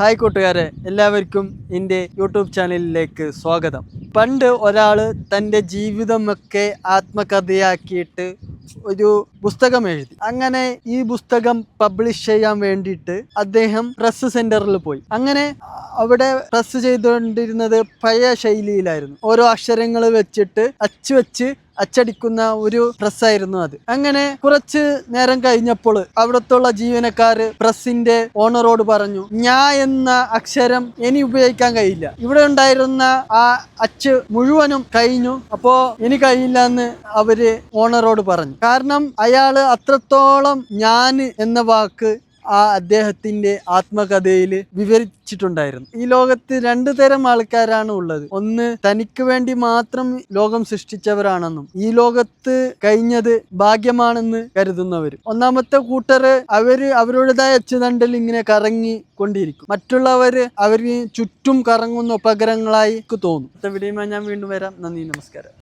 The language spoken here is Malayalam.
ഹായ് കൂട്ടുകാരെ എല്ലാവർക്കും എന്റെ യൂട്യൂബ് ചാനലിലേക്ക് സ്വാഗതം. പണ്ട് ഒരാൾ തന്റെ ജീവിതമൊക്കെ ആത്മകഥയാക്കിയിട്ട് ഒരു പുസ്തകം എഴുതി. അങ്ങനെ ഈ പുസ്തകം പബ്ലിഷ് ചെയ്യാൻ വേണ്ടിയിട്ട് അദ്ദേഹം പ്രസ് സെന്ററിൽ പോയി. അങ്ങനെ അവിടെ പ്രസ് ചെയ്തുകൊണ്ടിരുന്നത് പഴയ ശൈലിയിലായിരുന്നു. ഓരോ അക്ഷരങ്ങൾ വെച്ചിട്ട് അച്ചു വെച്ച് അച്ചടിക്കുന്ന ഒരു പ്രസ്സായിരുന്നു അത്. അങ്ങനെ കുറച്ച് നേരം കഴിഞ്ഞപ്പോൾ അവിടത്തുള്ള ജീവനക്കാർ പ്രസിന്റെ ഓണറോട് പറഞ്ഞു ഞാ എന്ന അക്ഷരം ഇനി ഉപയോഗിക്കാൻ കഴിയില്ല. ഇവിടെ ഉണ്ടായിരുന്ന ആ അച്ച് മുഴുവനും കഴിഞ്ഞു. അപ്പോ ഇനി കഴിയില്ല എന്ന് അവർ ഓണറോട് പറഞ്ഞു. കാരണം അയാൾ അത്രത്തോളം ഞാൻ എന്ന വാക്ക് ആ അദ്ദേഹത്തിന്റെ ആത്മകഥയിൽ വിവരിച്ചിട്ടുണ്ടായിരുന്നു. ഈ ലോകത്ത് രണ്ടു തരം ആൾക്കാരാണ് ഉള്ളത്. ഒന്ന് തനിക്ക് വേണ്ടി മാത്രം ലോകം സൃഷ്ടിച്ചവരാണെന്നും ഈ ലോകത്ത് കഴിഞ്ഞത് ഭാഗ്യമാണെന്ന് കരുതുന്നവരും. ഒന്നാമത്തെ കൂട്ടര് അവർ അവരുടേതായ അച്ചുതണ്ടിൽ ഇങ്ങനെ കറങ്ങി കൊണ്ടിരിക്കും. മറ്റുള്ളവര് അവർ ചുറ്റും കറങ്ങുന്ന ഉപഗ്രഹങ്ങളായി തോന്നും. വീഡിയോയുമായി ഞാൻ വീണ്ടും വരാം. നന്ദി നമസ്കാരം.